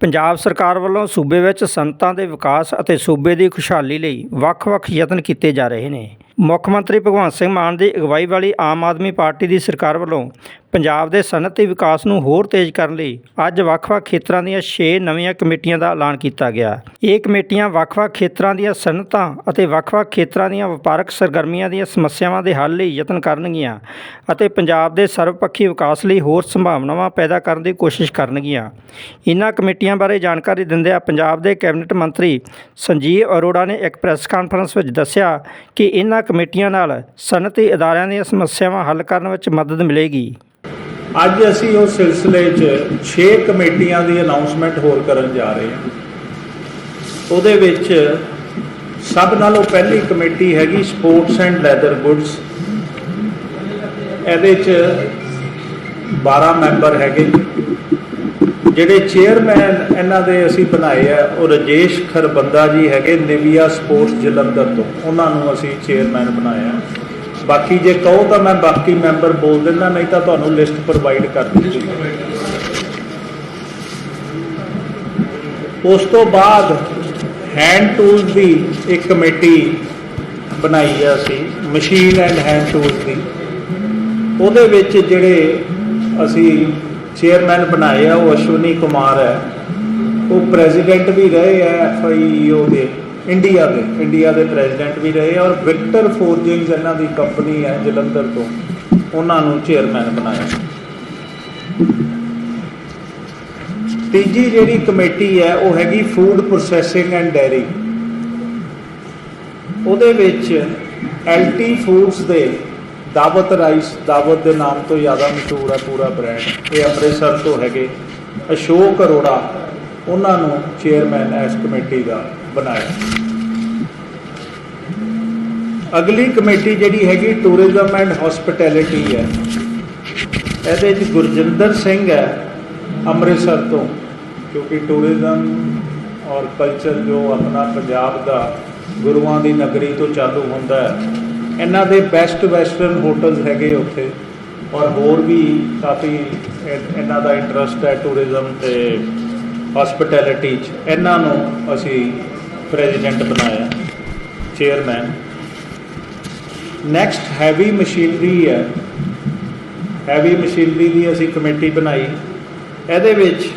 ਪੰਜਾਬ ਸਰਕਾਰ ਵੱਲੋਂ ਸੂਬੇ ਵਿੱਚ ਸੰਤਾਂ ਦੇ ਵਿਕਾਸ ਅਤੇ ਸੂਬੇ ਦੀ ਖੁਸ਼ਹਾਲੀ ਲਈ ਵੱਖ-ਵੱਖ ਯਤਨ ਕੀਤੇ ਜਾ ਰਹੇ ਨੇ। ਮੁੱਖ ਮੰਤਰੀ ਭਗਵੰਤ ਸਿੰਘ ਮਾਨ ਦੀ ਅਗਵਾਈ ਵਾਲੀ ਆਮ ਆਦਮੀ ਪਾਰਟੀ ਦੀ ਸਰਕਾਰ ਵੱਲੋਂ ਪੰਜਾਬ ਦੇ ਸਨਅਤੀ ਵਿਕਾਸ ਨੂੰ ਹੋਰ ਤੇਜ਼ ਕਰਨ ਲਈ ਅੱਜ ਵੱਖ-ਵੱਖ ਖੇਤਰਾਂ ਦੀਆਂ 6 ਨਵੀਆਂ ਕਮੇਟੀਆਂ ਦਾ ਐਲਾਨ ਕੀਤਾ ਗਿਆ। ਇਹ ਕਮੇਟੀਆਂ ਵੱਖ-ਵੱਖ ਖੇਤਰਾਂ ਦੀਆਂ ਸਨਅਤਾਂ ਅਤੇ ਵੱਖ-ਵੱਖ ਖੇਤਰਾਂ ਦੀਆਂ ਵਪਾਰਕ ਸਰਗਰਮੀਆਂ ਦੀਆਂ ਸਮੱਸਿਆਵਾਂ ਦੇ ਹੱਲ ਲਈ ਯਤਨ ਕਰਨਗੀਆਂ ਅਤੇ ਪੰਜਾਬ ਦੇ ਸਰਵਪੱਖੀ ਵਿਕਾਸ ਲਈ ਹੋਰ ਸੰਭਾਵਨਾਵਾਂ ਪੈਦਾ ਕਰਨ ਦੀ ਕੋਸ਼ਿਸ਼ ਕਰਨਗੀਆਂ। ਇਨ੍ਹਾਂ ਕਮੇਟੀਆਂ ਬਾਰੇ ਜਾਣਕਾਰੀ ਦਿੰਦਿਆਂ ਪੰਜਾਬ ਦੇ ਕੈਬਨਿਟ ਮੰਤਰੀ ਸੰਜੀਵ ਅਰੋੜਾ ਨੇ ਇੱਕ ਪ੍ਰੈਸ ਕਾਨਫਰੰਸ ਵਿੱਚ ਦੱਸਿਆ ਕਿ ਇਨ੍ਹਾਂ ਕਮੇਟੀਆਂ ਨਾਲ ਸਨਅਤੀ ਅਦਾਰਿਆਂ ਦੀਆਂ ਸਮੱਸਿਆਵਾਂ ਹੱਲ ਕਰਨ ਵਿੱਚ ਮਦਦ ਮਿਲੇਗੀ। ਅੱਜ ਅਸੀਂ ਉਸ ਸਿਲਸਿਲੇ 'ਚ 6 ਕਮੇਟੀਆਂ ਦੀ ਅਨਾਉਂਸਮੈਂਟ ਹੋਰ ਕਰਨ ਜਾ ਰਹੇ ਹਾਂ। ਉਹਦੇ ਵਿੱਚ ਸਭ ਨਾਲੋਂ ਪਹਿਲੀ ਕਮੇਟੀ ਹੈਗੀ ਸਪੋਰਟਸ ਐਂਡ ਲੈਦਰ ਗੁੱਡਸ ਇਹਦੇ 'ਚ 12 ਮੈਂਬਰ ਹੈਗੇ। ਜਿਹੜੇ ਚੇਅਰਮੈਨ ਇਹਨਾਂ ਦੇ ਅਸੀਂ ਬਣਾਏ ਆ, ਉਹ ਰਜੇਸ਼ ਖਰਬੰਦਾ ਜੀ ਹੈਗੇ ਨਿਵੀਆ ਸਪੋਰਟਸ ਜਲੰਧਰ ਤੋਂ। ਉਹਨਾਂ ਨੂੰ ਅਸੀਂ ਚੇਅਰਮੈਨ ਬਣਾਇਆ। ਬਾਕੀ ਜੇ ਕਹੋ ਤਾਂ ਮੈਂ ਬਾਕੀ ਮੈਂਬਰ ਬੋਲ ਦਿੰਦਾ, ਨਹੀਂ ਤਾਂ ਤੁਹਾਨੂੰ ਲਿਸਟ ਪ੍ਰੋਵਾਈਡ ਕਰ ਦਿੱਤੀ ਉਸ ਤੋਂ ਬਾਅਦ ਹੈਂਡ ਟੂਲਸ ਦੀ ਇੱਕ ਕਮੇਟੀ ਬਣਾਈ ਹੈ ਅਸੀਂ ਮਸ਼ੀਨ ਐਂਡ ਹੈਂਡ ਟੂਲਸ ਦੀ। ਉਹਦੇ ਵਿੱਚ ਜਿਹੜੇ ਅਸੀਂ ਚੇਅਰਮੈਨ ਬਣਾਏ ਆ, ਉਹ ਅਸ਼ਵਨੀ ਕੁਮਾਰ ਹੈ। ਉਹ ਪ੍ਰੈਜ਼ੀਡੈਂਟ ਵੀ ਰਹੇ ਆ ਐਫਆਈਓ ਦੇ। ਇੰਡੀਆ ਦੇ ਇੰਡੀਆ ਦੇ ਪ੍ਰੈਜ਼ੀਡੈਂਟ ਵੀ ਰਹੇ ਔਰ ਵਿਕਟਰ ਫੋਰਜਿੰਗਸ ਇਹਨਾਂ ਦੀ ਕੰਪਨੀ ਹੈ ਜਲੰਧਰ ਤੋਂ, ਉਹਨਾਂ ਨੂੰ ਚੇਅਰਮੈਨ ਬਣਾਇਆ। ਤੀਜੀ ਜਿਹੜੀ ਕਮੇਟੀ ਹੈ, ਉਹ ਹੈਗੀ ਫੂਡ ਪ੍ਰੋਸੈਸਿੰਗ ਐਂਡ ਡੈਰੀ ਉਹਦੇ ਵਿੱਚ ਐਲਟੀ ਫੂਡਸ ਦੇ ਦਾਵਤ ਰਾਈਸ, ਦਾਵਤ ਦੇ ਨਾਮ ਤੋਂ ਜ਼ਿਆਦਾ ਮਸ਼ਹੂਰ ਹੈ ਪੂਰਾ ਬ੍ਰਾਂਡ। ਇਹ ਅੰਮ੍ਰਿਤਸਰ ਤੋਂ ਹੈਗੇ। ਅਸ਼ੋਕ ਅਰੋੜਾ ਉਹਨਾਂ ਨੂੰ ਚੇਅਰਮੈਨ ਇਸ ਕਮੇਟੀ ਦਾ ਬਣਾਇਆ। ਅਗਲੀ ਕਮੇਟੀ ਜਿਹੜੀ ਹੈਗੀ ਟੂਰਿਜ਼ਮ ਐਂਡ ਹਸਪਿਟੈਲਿਟੀ ਹੈ, ਇਹਦੇ ਵਿੱਚ ਗੁਰਜਿੰਦਰ ਸਿੰਘ ਹੈ ਅੰਮ੍ਰਿਤਸਰ ਤੋਂ, ਕਿਉਂਕਿ ਟੂਰਿਜ਼ਮ ਔਰ ਕਲਚਰ ਜੋ ਆਪਣਾ ਪੰਜਾਬ ਦਾ ਗੁਰੂਆਂ ਦੀ ਨਗਰੀ ਤੋਂ ਚਾਲੂ ਹੁੰਦਾ ਹੈ, ਇਹਨਾਂ ਦੇ ਬੈਸਟ ਵੈਸਟਰਨ ਹੋਟਲਸ ਹੈਗੇ ਉੱਥੇ, ਔਰ ਹੋਰ ਵੀ ਕਾਫੀ ਇਹਨਾਂ ਦਾ ਇੰਟਰਸਟ ਹੈ ਟੂਰਿਜ਼ਮ ਤੇ ਹਸਪਿਟੈਲਿਟੀ 'ਚ। ਇਹਨਾਂ ਨੂੰ ਅਸੀਂ ਪ੍ਰੈਜ਼ੀਡੈਂਟ ਬਣਾਇਆ ਚੇਅਰਮੈਨ ਨੈਕਸਟ ਹੈਵੀ ਮਸ਼ੀਨਰੀ ਹੈ। ਹੈਵੀ ਮਸ਼ੀਨਰੀ ਦੀ ਅਸੀਂ ਕਮੇਟੀ ਬਣਾਈ। ਇਹਦੇ ਵਿੱਚ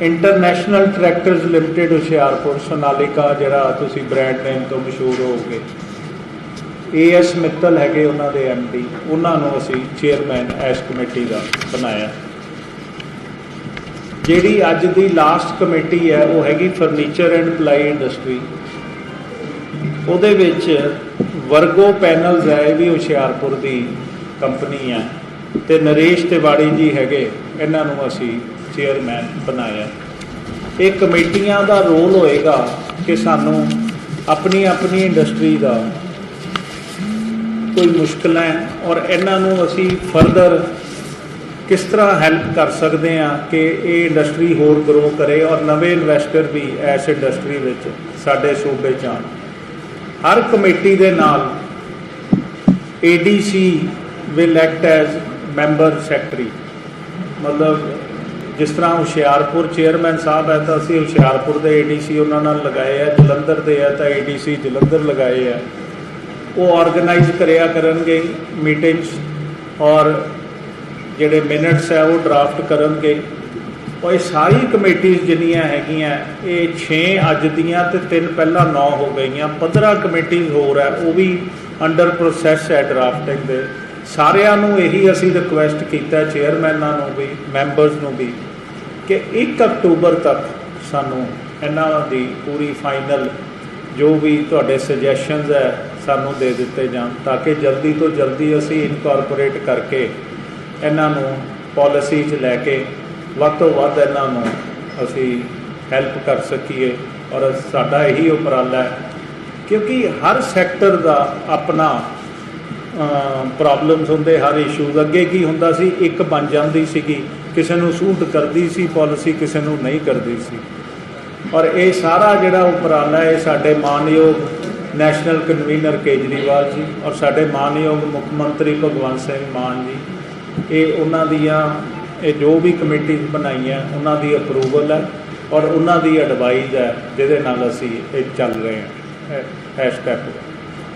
international tractors limited Hoshiarpur, Sonalika, ਜਿਹੜਾ ਤੁਸੀਂ ਬ੍ਰਾਂਡ ਨੇਮ ਤੋਂ ਮਸ਼ਹੂਰ ਹੋਗੇ ਏਐਸ ਮਿੱਤਲ ਹੈਗੇ ਉਹਨਾਂ ਦੇ ਐਮਡੀ ਉਹਨਾਂ ਨੂੰ ਅਸੀਂ ਚੇਅਰਮੈਨ ਇਸ ਕਮੇਟੀ ਦਾ ਬਣਾਇਆ। ਜਿਹੜੀ ਅੱਜ ਦੀ ਲਾਸਟ ਕਮੇਟੀ ਹੈ, ਉਹ ਹੈਗੀ ਫਰਨੀਚਰ ਐਂਡ ਪਲਾਈ ਇੰਡਸਟਰੀ ਉਹਦੇ ਵਿੱਚ ਵਰਗੋ ਪੈਨਲਸ ਹੈ, ਇਹ ਵੀ ਹੁਸ਼ਿਆਰਪੁਰ ਦੀ ਕੰਪਨੀ ਹੈ। ਤੇ ਨਰੇਸ਼ ਤਿਵਾੜੀ ਜੀ ਹੈਗੇ, ਇਹਨਾਂ ਨੂੰ ਅਸੀਂ ਚੇਅਰਮੈਨ ਬਣਾਇਆ। ਇਹ ਕਮੇਟੀਆਂ ਦਾ ਰੋਲ ਹੋਏਗਾ ਕਿ ਸਾਨੂੰ ਆਪਣੀ ਆਪਣੀ ਇੰਡਸਟਰੀ ਦਾ ਕੋਈ ਮੁਸ਼ਕਲਾਂ ਹੈ ਔਰ ਇਹਨਾਂ ਨੂੰ ਅਸੀਂ ਫਰਦਰ ਕਿਸ ਤਰ੍ਹਾਂ ਹੈਲਪ ਕਰ ਸਕਦੇ ਹਾਂ ਕਿ ਇਹ ਇੰਡਸਟਰੀ ਹੋਰ ਗਰੋ ਕਰੇ ਔਰ ਨਵੇਂ ਇਨਵੈਸਟਰ ਵੀ ਇਸ ਇੰਡਸਟਰੀ ਵਿੱਚ ਸਾਡੇ ਸੂਬੇ 'ਚ ਆਉਣ। ਹਰ ਕਮੇਟੀ ਦੇ ਨਾਲ ADC will act as member secretary ਮਤਲਬ ਜਿਸ ਤਰ੍ਹਾਂ ਹੁਸ਼ਿਆਰਪੁਰ ਚੇਅਰਮੈਨ ਸਾਹਿਬ ਹੈ ਤਾਂ ਅਸੀਂ ਹੁਸ਼ਿਆਰਪੁਰ ਦੇ ADC ਉਹਨਾਂ ਨਾਲ ਲਗਾਏ ਆ, ਜਲੰਧਰ ਦੇ ਆ ਤਾਂ ADC ਜਲੰਧਰ ਲਗਾਏ ਆ। ਉਹ ਆਰਗੇਨਾਈਜ਼ ਕਰਿਆ ਕਰਨਗੇ ਮੀਟਿੰਗਸ ਔਰ ਜਿਹੜੇ ਮਿਨਟਸ ਹੈ ਉਹ ਡਰਾਫਟ ਕਰਨਗੇ। ਉਹ ਇਹ ਸਾਰੀ ਕਮੇਟੀਆਂ ਜਿੰਨੀਆਂ ਹੈਗੀਆਂ, ਇਹ 6 ਅੱਜ ਦੀਆਂ ਤੇ ਤਿੰਨ ਪਹਿਲਾਂ 9 ਹੋ ਗਈਆਂ। 15 ਕਮੇਟੀਆਂ ਹੋਰ ਹੈ, ਉਹ ਵੀ ਅੰਡਰ ਪ੍ਰੋਸੈਸ ਹੈ ਡਰਾਫਟਿੰਗ ਦੇ। ਸਾਰਿਆਂ ਨੂੰ ਇਹੀ ਅਸੀਂ ਰਿਕੁਐਸਟ ਕੀਤਾ ਚੇਅਰਮੈਨਾਂ ਨੂੰ ਵੀ ਮੈਂਬਰਸ ਨੂੰ ਵੀ, ਕਿ 1 ਅਕਤੂਬਰ ਤੱਕ ਸਾਨੂੰ ਇਹਨਾਂ ਦੀ ਪੂਰੀ ਫਾਈਨਲ ਜੋ ਵੀ ਤੁਹਾਡੇ ਸੁਜੈਸ਼ਨਸ ਹੈ, ਸਾਨੂੰ ਦੇ ਦਿੱਤੇ ਜਾਣ, ਤਾਂ ਕਿ ਜਲਦੀ ਤੋਂ ਜਲਦੀ ਅਸੀਂ ਇਨਕਾਰਪੋਰੇਟ ਕਰਕੇ ਇਹਨਾਂ ਨੂੰ ਪਾਲਿਸੀ 'ਚ ਲੈ ਕੇ ਵੱਧ ਤੋਂ ਵੱਧ ਇਹਨਾਂ ਨੂੰ ਅਸੀਂ ਹੈਲਪ ਕਰ ਸਕੀਏ ਔਰ ਸਾਡਾ ਇਹੀ ਉਪਰਾਲਾ ਹੈ। ਕਿਉਂਕਿ ਹਰ ਸੈਕਟਰ ਦਾ ਆਪਣਾ ਪ੍ਰੋਬਲਮਸ ਹੁੰਦੇ, ਹਰ ਇਸ਼ੂਜ਼ ਅੱਗੇ ਕੀ ਹੁੰਦਾ ਸੀ? ਇੱਕ ਬਣ ਜਾਂਦੀ ਸੀਗੀ, ਕਿਸੇ ਨੂੰ ਸੂਟ ਕਰਦੀ ਸੀ ਪਾਲਿਸੀ ਕਿਸੇ ਨੂੰ ਨਹੀਂ ਕਰਦੀ ਸੀ। ਔਰ ਇਹ ਸਾਰਾ ਜਿਹੜਾ ਉਪਰਾਲਾ ਹੈ ਸਾਡੇ ਮਾਨਯੋਗ ਨੈਸ਼ਨਲ ਕਨਵੀਨਰ ਕੇਜਰੀਵਾਲ ਜੀ ਔਰ ਸਾਡੇ ਮਾਨਯੋਗ ਮੁੱਖ ਮੰਤਰੀ ਭਗਵੰਤ ਸਿੰਘ ਮਾਨ ਜੀ ਇਹ ਉਹਨਾਂ ਦੀਆਂ ਇਹ ਜੋ ਵੀ ਕਮੇਟੀਆਂ ਬਣਾਈਆਂ, ਉਹਨਾਂ ਦੀ ਅਪਰੂਵਲ ਹੈ ਔਰ ਉਹਨਾਂ ਦੀ ਐਡਵਾਈਜ਼ ਹੈ ਜਿਹਦੇ ਨਾਲ ਅਸੀਂ ਇਹ ਚੱਲ ਰਹੇ ਹਾਂ, ਇਹ- ਇਹ ਸਟੈਪ